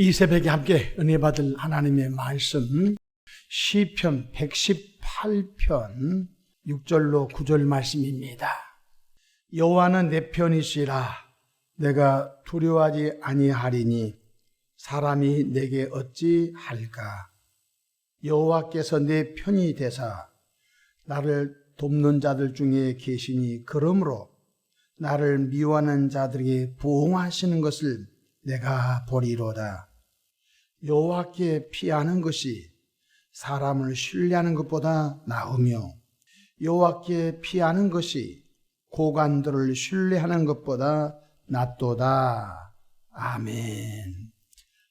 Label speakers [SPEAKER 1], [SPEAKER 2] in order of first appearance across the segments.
[SPEAKER 1] 이 새벽에 함께 은혜 받을 하나님의 말씀 시편 118편 6절로 9절 말씀입니다. 여호와는 내 편이시라 내가 두려워하지 아니하리니 사람이 내게 어찌 할까 여호와께서 내 편이 되사 나를 돕는 자들 중에 계시니 그러므로 나를 미워하는 자들에게 보응하시는 것을 내가 보리로다. 여호와께 피하는 것이 사람을 신뢰하는 것보다 나으며 여호와께 피하는 것이 고관들을 신뢰하는 것보다 낫도다. 아멘.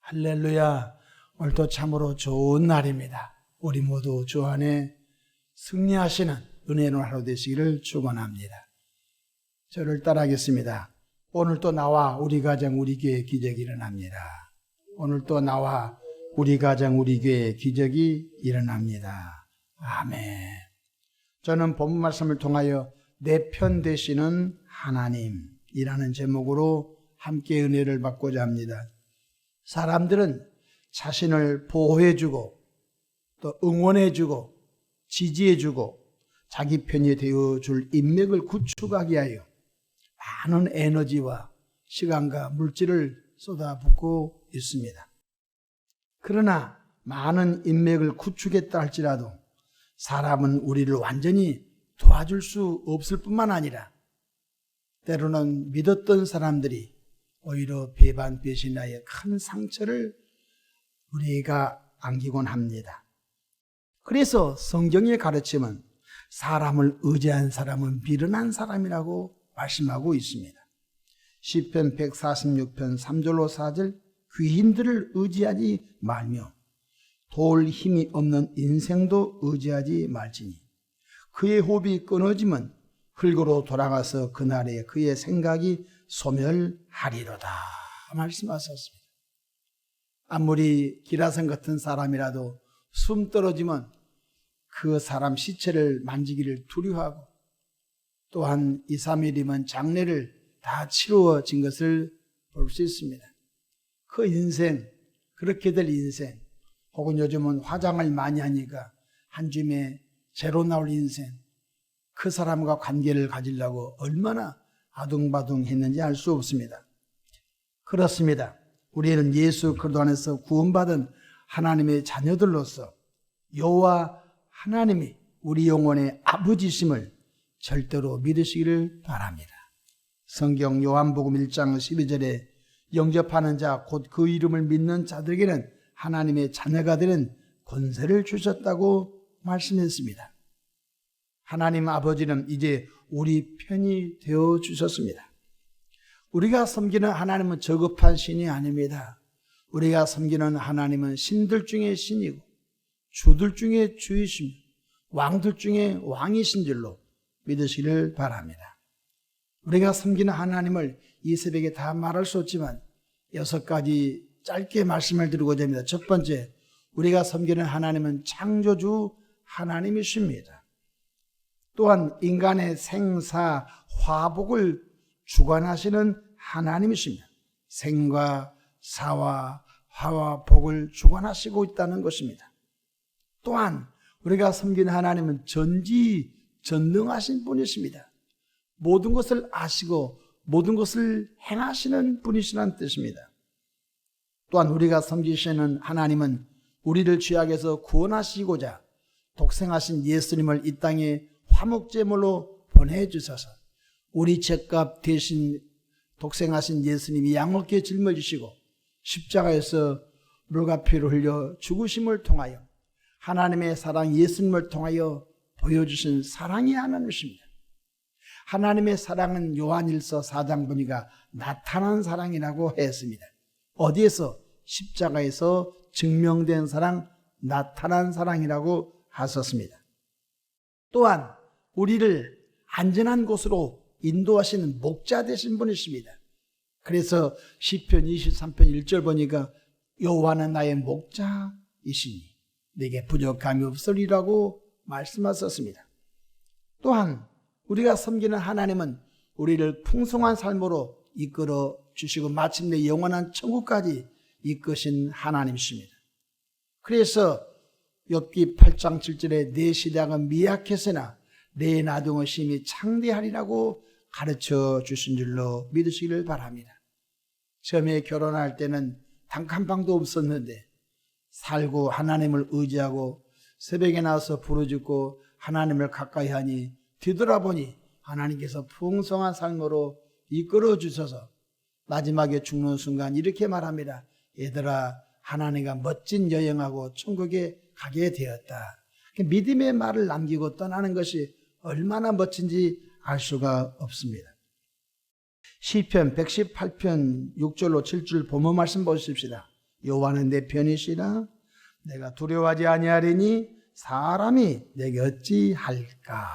[SPEAKER 1] 할렐루야. 오늘도 참으로 좋은 날입니다. 우리 모두 주 안에 승리하시는 은혜로운 하루 되시기를 축원합니다. 저를 따라하겠습니다. 오늘 또 나와 우리 가정 우리 교회 기적이 일어납니다. 오늘 또 나와 우리 가정 우리 교회 기적이 일어납니다. 아멘. 저는 본문 말씀을 통하여 내 편 되시는 하나님이라는 제목으로 함께 은혜를 받고자 합니다. 사람들은 자신을 보호해주고 또 응원해주고 지지해주고 자기 편이 되어줄 인맥을 구축하기 위하여 많은 에너지와 시간과 물질을 쏟아붓고 있습니다. 그러나 많은 인맥을 구축했다 할지라도 사람은 우리를 완전히 도와줄 수 없을 뿐만 아니라 때로는 믿었던 사람들이 오히려 배반 배신하여 큰 상처를 우리가 안기곤 합니다. 그래서 성경의 가르침은 사람을 의지한 사람은 미련한 사람이라고 말씀하고 있습니다. 시편 146편 3절로 4절 귀인들을 의지하지 말며 도울 힘이 없는 인생도 의지하지 말지니 그의 호흡이 끊어지면 흙으로 돌아가서 그날에 그의 생각이 소멸하리로다 말씀하셨습니다. 아무리 기라성 같은 사람이라도 숨 떨어지면 그 사람 시체를 만지기를 두려워하고 또한 2, 3일이면 장례를 다 치루어진 것을 볼 수 있습니다. 그 인생, 그렇게 될 인생, 혹은 요즘은 화장을 많이 하니까 한 줌에 제로 나올 인생, 그 사람과 관계를 가지려고 얼마나 아둥바둥 했는지 알 수 없습니다. 그렇습니다. 우리는 예수 그리스도 안에서 구원받은 하나님의 자녀들로서 여호와 하나님이 우리 영혼의 아버지심을 절대로 믿으시기를 바랍니다. 성경 요한복음 1장 12절에 영접하는 자 곧 그 이름을 믿는 자들에게는 하나님의 자녀가 되는 권세를 주셨다고 말씀했습니다. 하나님 아버지는 이제 우리 편이 되어 주셨습니다. 우리가 섬기는 하나님은 저급한 신이 아닙니다. 우리가 섬기는 하나님은 신들 중에 신이고 주들 중에 주이시며 왕들 중에 왕이신 줄로 믿으시기를 바랍니다. 우리가 섬기는 하나님을 이 새벽에 다 말할 수 없지만 여섯 가지 짧게 말씀을 드리고자 합니다. 첫 번째, 우리가 섬기는 하나님은 창조주 하나님이십니다. 또한 인간의 생사, 화복을 주관하시는 하나님이십니다. 생과 사와 화와 복을 주관하시고 있다는 것입니다. 또한 우리가 섬기는 하나님은 전지 전능하신 분이십니다. 모든 것을 아시고 모든 것을 행하시는 분이시라는 뜻입니다. 또한 우리가 섬기시는 하나님은 우리를 죄악에서 구원하시고자 독생하신 예수님을 이 땅에 화목제물로 보내주셔서 우리 죄값 대신 독생하신 예수님이 양없게 짊어지시고 십자가에서 물과 피를 흘려 죽으심을 통하여 하나님의 사랑 예수님을 통하여 보여주신 사랑이 하나님이십니다. 하나님의 사랑은 요한일서 4장 보니까 나타난 사랑이라고 했습니다. 어디에서? 십자가에서 증명된 사랑, 나타난 사랑이라고 하셨습니다. 또한 우리를 안전한 곳으로 인도하시는 목자 되신 분이십니다. 그래서 시편 23편 1절 보니까 여호와는 나의 목자이시니 내게 부족함이 없으리라고 말씀하셨습니다. 또한 우리가 섬기는 하나님은 우리를 풍성한 삶으로 이끌어 주시고 마침내 영원한 천국까지 이끄신 하나님이십니다. 그래서 욥기 8장 7절에 내 시작은 미약했으나 내 나중은 심히 창대하리라고 가르쳐 주신 줄로 믿으시기를 바랍니다. 처음에 결혼할 때는 단한 방도 없었는데 살고 하나님을 의지하고 새벽에 나와서 부르짖고 하나님을 가까이 하니 뒤돌아보니 하나님께서 풍성한 삶으로 이끌어 주셔서 마지막에 죽는 순간 이렇게 말합니다. 얘들아 하나님과 멋진 여행하고 천국에 가게 되었다. 믿음의 말을 남기고 떠나는 것이 얼마나 멋진지 알 수가 없습니다. 시편 118편 6절로 7절 본문 말씀 보십시다. 여호와는 내 편이시라 내가 두려워하지 아니하리니 사람이 내게 어찌할까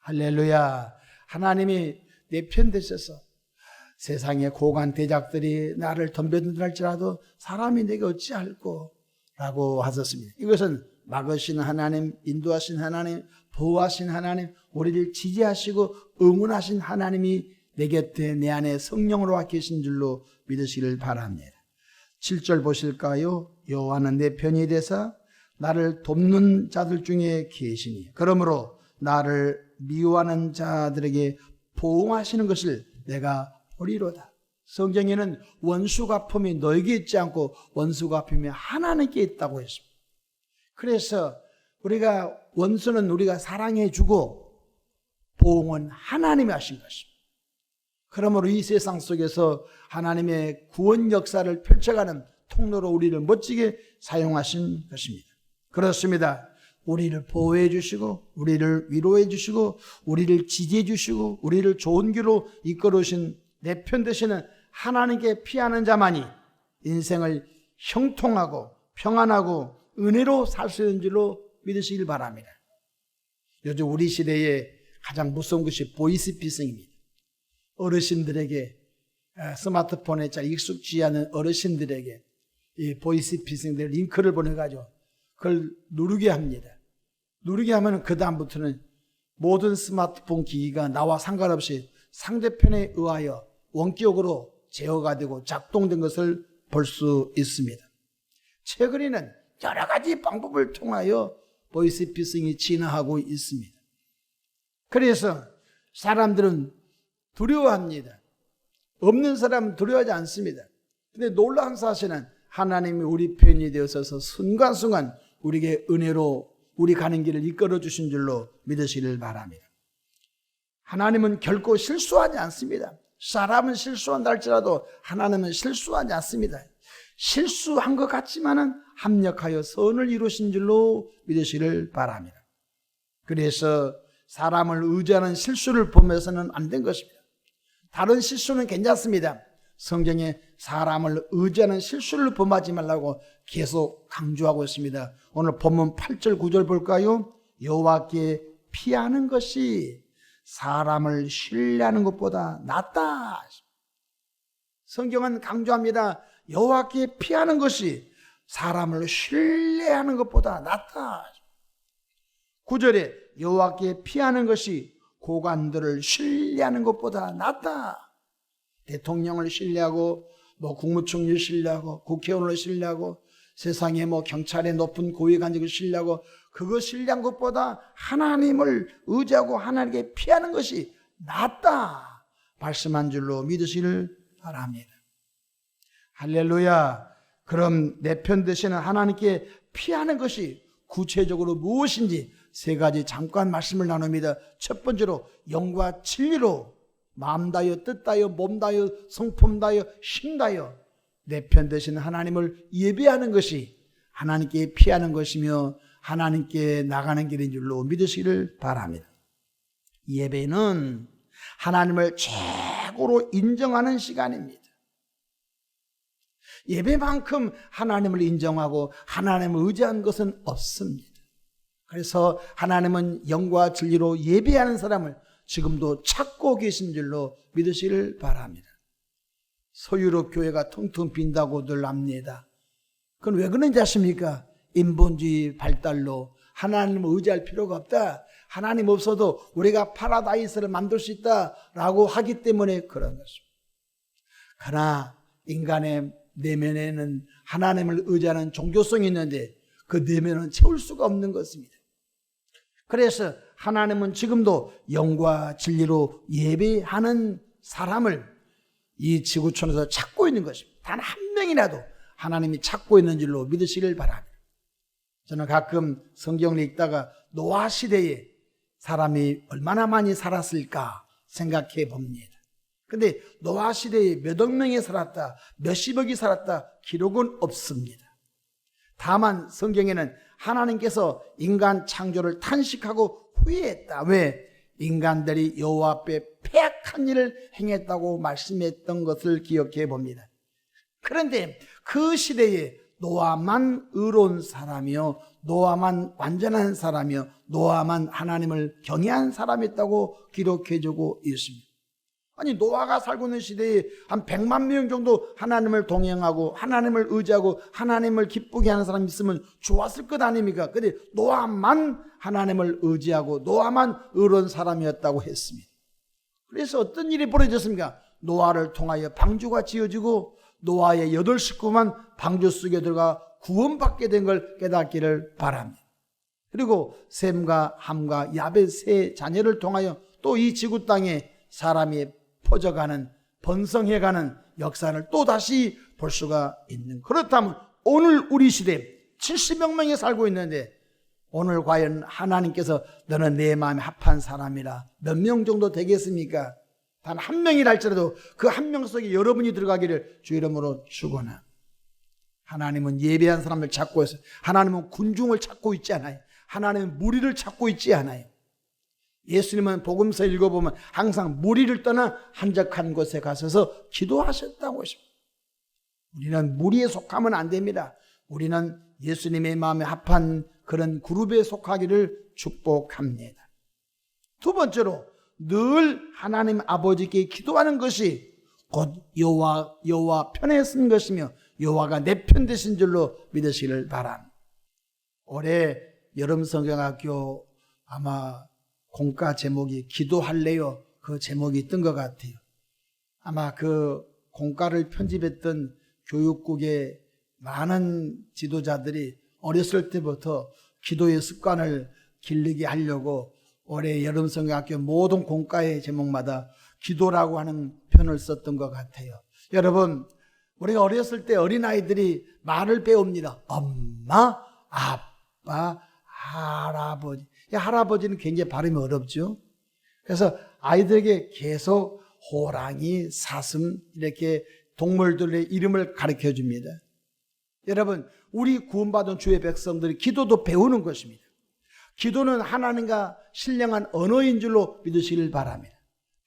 [SPEAKER 1] 할렐루야 하나님이 내 편 되셔서 세상의 고관 대작들이 나를 덤벼든다 할지라도 사람이 내게 어찌할꼬 라고 하셨습니다. 이것은 막으신 하나님, 인도하신 하나님, 보호하신 하나님, 우리를 지지하시고 응원하신 하나님이 내 곁에 내 안에 성령으로 와 계신 줄로 믿으시기를 바랍니다. 7절 보실까요? 여호와는 내 편이 되사 나를 돕는 자들 중에 계시니 그러므로 나를 미워하는 자들에게 보응하시는 것을 내가 보리로다. 성경에는 원수 갚음이 너에게 있지 않고 원수 갚음이 하나님께 있다고 했습니다. 그래서 우리가 원수는 우리가 사랑해 주고 보응은 하나님이 하신 것입니다. 그러므로 이 세상 속에서 하나님의 구원 역사를 펼쳐가는 통로로 우리를 멋지게 사용하신 것입니다. 그렇습니다. 우리를 보호해 주시고, 우리를 위로해 주시고, 우리를 지지해 주시고, 우리를 좋은 길로 이끌으신 내 편 되시는 하나님께 피하는 자만이 인생을 형통하고 평안하고 은혜로 살 수 있는 줄로 믿으시길 바랍니다. 요즘 우리 시대에 가장 무서운 것이 보이스피싱입니다. 어르신들에게 아, 스마트폰에 잘 익숙지 않은 어르신들에게 이 보이스 피싱들 링크를 보내가지고 그걸 누르게 합니다. 누르게 하면 그 다음부터는 모든 스마트폰 기기가 나와 상관없이 상대편에 의하여 원격으로 제어가 되고 작동된 것을 볼 수 있습니다. 최근에는 여러 가지 방법을 통하여 보이스 피싱이 진화하고 있습니다. 그래서 사람들은 두려워합니다. 없는 사람은 두려워하지 않습니다. 근데 놀라운 사실은 하나님이 우리 편이 되어서 순간순간 우리에게 은혜로 우리 가는 길을 이끌어 주신 줄로 믿으시길 바랍니다. 하나님은 결코 실수하지 않습니다. 사람은 실수한다 할지라도 하나님은 실수하지 않습니다. 실수한 것 같지만은 합력하여 선을 이루신 줄로 믿으시기를 바랍니다. 그래서 사람을 의지하는 실수를 보면서는 안 된 것입니다. 다른 실수는 괜찮습니다. 성경에 사람을 의지하는 실수를 범하지 말라고 계속 강조하고 있습니다. 오늘 본문 8절 9절 볼까요? 여호와께 피하는 것이 사람을 신뢰하는 것보다 낫다. 성경은 강조합니다. 여호와께 피하는 것이 사람을 신뢰하는 것보다 낫다. 9절에 여호와께 피하는 것이 고관들을 신뢰하는 것보다 낫다. 대통령을 신뢰하고 뭐 국무총리를 신뢰하고 국회의원을 신뢰하고 세상에 뭐 경찰의 높은 고위 간직을 신뢰하고 그거 신뢰한 것보다 하나님을 의지하고 하나님께 피하는 것이 낫다. 말씀한 줄로 믿으시를 바랍니다. 할렐루야. 그럼 내 편 되시는 하나님께 피하는 것이 구체적으로 무엇인지 세 가지 잠깐 말씀을 나눕니다. 첫 번째로 영과 진리로 마음 다여 뜻 다여 몸 다여 성품 다여 심 다여 내 편 되시는 하나님을 예배하는 것이 하나님께 피하는 것이며 하나님께 나가는 길인 줄로 믿으시기를 바랍니다. 예배는 하나님을 최고로 인정하는 시간입니다. 예배만큼 하나님을 인정하고 하나님을 의지한 것은 없습니다. 그래서 하나님은 영과 진리로 예배하는 사람을 지금도 찾고 계신 줄로 믿으시기를 바랍니다. 소유로 교회가 텅텅 빈다고들 합니다. 그건 왜 그런지 아십니까? 인본주의 발달로 하나님을 의지할 필요가 없다. 하나님 없어도 우리가 파라다이스를 만들 수 있다라고 하기 때문에 그런 것입니다. 그러나 인간의 내면에는 하나님을 의지하는 종교성이 있는데 그 내면은 채울 수가 없는 것입니다. 그래서 하나님은 지금도 영과 진리로 예배하는 사람을 이 지구촌에서 찾고 있는 것입니다. 단 한 명이라도 하나님이 찾고 있는 줄로 믿으시길 바랍니다. 저는 가끔 성경을 읽다가 노아 시대에 사람이 얼마나 많이 살았을까 생각해 봅니다. 근데 노아 시대에 몇억 명이 살았다, 몇십억이 살았다 기록은 없습니다. 다만 성경에는 하나님께서 인간 창조를 탄식하고 후회했다. 왜? 인간들이 여호와 앞에 폐악한 일을 행했다고 말씀했던 것을 기억해 봅니다. 그런데 그 시대에 노아만 의로운 사람이요, 노아만 완전한 사람이요, 노아만 하나님을 경외한 사람이었다고 기록해주고 있습니다. 아니 노아가 살고 있는 시대에 한 100만 명 정도 하나님을 동행하고 하나님을 의지하고 하나님을 기쁘게 하는 사람이 있으면 좋았을 것 아닙니까? 근데 노아만 하나님을 의지하고 노아만 의로운 사람이었다고 했습니다. 그래서 어떤 일이 벌어졌습니까? 노아를 통하여 방주가 지어지고 노아의 여덟 식구만 방주 속에 들어가 구원받게 된 걸 깨닫기를 바랍니다. 그리고 셈과 함과 야벳 세 자녀를 통하여 또 이 지구 땅에 사람이 퍼져가는 번성해가는 역사를 또 다시 볼 수가 있는 그렇다면 오늘 우리 시대 70여 명이 살고 있는데 오늘 과연 하나님께서 너는 내 마음에 합한 사람이라 몇 명 정도 되겠습니까? 단 한 명이라 할지라도 그 한 명 속에 여러분이 들어가기를 주 이름으로 축원하. 하나님은 예배한 사람을 찾고 있어요. 하나님은 군중을 찾고 있지 않아요. 하나님은 무리를 찾고 있지 않아요. 예수님은 복음서 읽어보면 항상 무리를 떠나 한적한 곳에 가셔서 기도하셨다고 하십니다. 우리는 무리에 속하면 안 됩니다. 우리는 예수님의 마음에 합한 그런 그룹에 속하기를 축복합니다. 두 번째로 늘 하나님 아버지께 기도하는 것이 곧 여호와 여호와 편에 쓴 것이며 여호와가 내 편 되신 줄로 믿으시기를 바랍니다. 올해 여름 성경학교 아마 공과 제목이 기도할래요. 그 제목이 있던 것 같아요. 아마 그 공과를 편집했던 교육국의 많은 지도자들이 어렸을 때부터 기도의 습관을 길르게 하려고 올해 여름성경학교 모든 공과의 제목마다 기도라고 하는 편을 썼던 것 같아요. 여러분, 우리가 어렸을 때 어린아이들이 말을 배웁니다. 엄마, 아빠, 할아버지. 할아버지는 굉장히 발음이 어렵죠. 그래서 아이들에게 계속 호랑이, 사슴 이렇게 동물들의 이름을 가르쳐 줍니다. 여러분, 우리 구원받은 주의 백성들이 기도도 배우는 것입니다. 기도는 하나님과 신령한 언어인 줄로 믿으시길 바랍니다.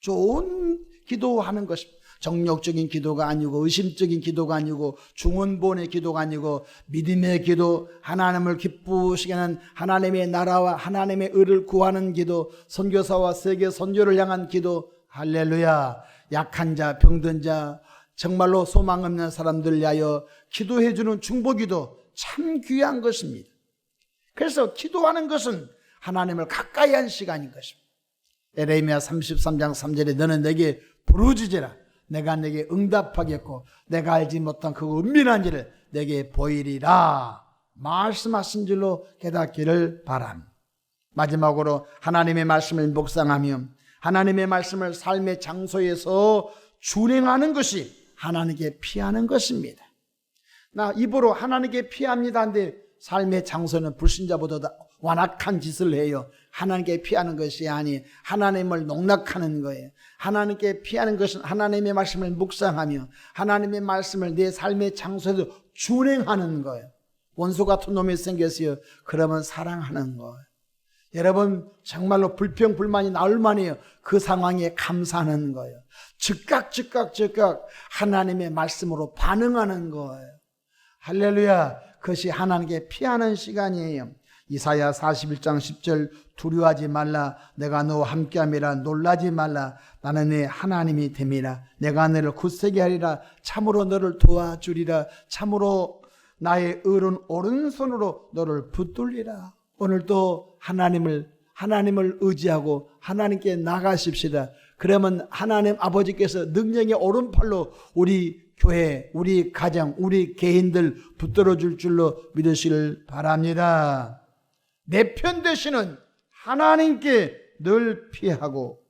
[SPEAKER 1] 좋은 기도하는 것입니다. 정력적인 기도가 아니고 의심적인 기도가 아니고 중원본의 기도가 아니고 믿음의 기도, 하나님을 기쁘시게 하는 하나님의 나라와 하나님의 의를 구하는 기도, 선교사와 세계 선교를 향한 기도, 할렐루야. 약한 자, 병든 자, 정말로 소망 없는 사람들 위하여 기도해 주는 중보기도 참 귀한 것입니다. 그래서 기도하는 것은 하나님을 가까이 한 시간인 것입니다. 에레미야 33장 3절에 너는 내게 부르짖으라 내가 내게 응답하겠고 내가 알지 못한 그 은밀한 일을 내게 보이리라 말씀하신 줄로 깨닫기를 바람. 마지막으로 하나님의 말씀을 묵상하며 하나님의 말씀을 삶의 장소에서 준행하는 것이 하나님께 피하는 것입니다. 나 입으로 하나님께 피합니다인데 삶의 장소는 불신자보다 완악한 짓을 해요. 하나님께 피하는 것이 아니 하나님을 농락하는 거예요. 하나님께 피하는 것은 하나님의 말씀을 묵상하며 하나님의 말씀을 내 삶의 장소에서 준행하는 거예요. 원수 같은 놈이 생겼어요. 그러면 사랑하는 거예요. 여러분 정말로 불평 불만이 나올 만해요. 그 상황에 감사하는 거예요. 즉각 즉각 즉각 하나님의 말씀으로 반응하는 거예요. 할렐루야. 그것이 하나님께 피하는 시간이에요. 이사야 41장 10절 두려워하지 말라. 내가 너와 함께함이라. 놀라지 말라. 나는 내 하나님이 됨이라. 내가 너를 굳세게 하리라. 참으로 너를 도와주리라. 참으로 나의 의로운 오른손으로 너를 붙들리라. 오늘도 하나님을 하나님을 의지하고 하나님께 나가십시다. 그러면 하나님 아버지께서 능력의 오른팔로 우리 교회, 우리 가정, 우리 개인들 붙들어 줄 줄로 믿으시길 바랍니다. 내 편 되시는 하나님께 늘 피하고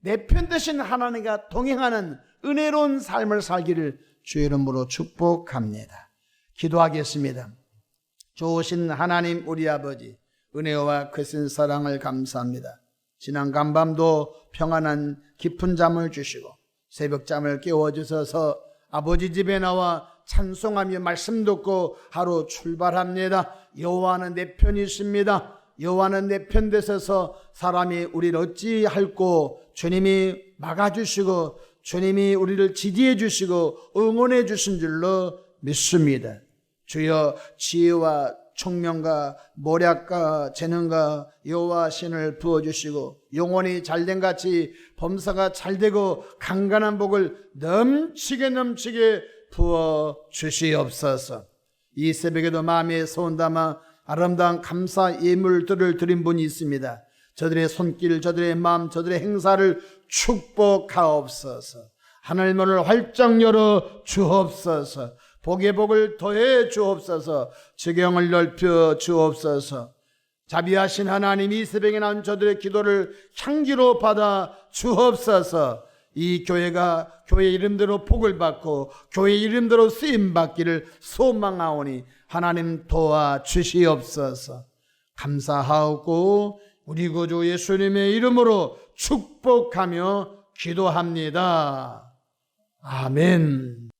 [SPEAKER 1] 내 편 되신 하나님과 동행하는 은혜로운 삶을 살기를 주의 이름으로 축복합니다. 기도하겠습니다. 좋으신 하나님 우리 아버지 은혜와 크신 사랑을 감사합니다. 지난 간밤도 평안한 깊은 잠을 주시고 새벽 잠을 깨워 주셔서 아버지 집에 나와 찬송하며 말씀 듣고 하루 출발합니다. 여호와는 내 편이십니다. 여호와는 내 편 되셔서 사람이 우리를 어찌할꼬 주님이 막아주시고 주님이 우리를 지지해 주시고 응원해 주신 줄로 믿습니다. 주여 지혜와 총명과 모략과 재능과 여호와 신을 부어 주시고 영혼이 잘된 같이 범사가 잘되고 강간한 복을 넘치게 넘치게 부어 주시옵소서. 이 새벽에도 마음에 소원 담아 아름다운 감사 예물들을 드린 분이 있습니다. 저들의 손길, 저들의 마음, 저들의 행사를 축복하옵소서. 하늘 문을 활짝 열어 주옵소서. 복의 복을 더해 주옵소서. 지경을 넓혀 주옵소서. 자비하신 하나님 이 새벽에 나온 저들의 기도를 향기로 받아 주옵소서. 이 교회가 교회 이름대로 복을 받고 교회 이름대로 쓰임 받기를 소망하오니 하나님 도와 주시옵소서. 감사하고 우리 구주 예수님의 이름으로 축복하며 기도합니다. 아멘.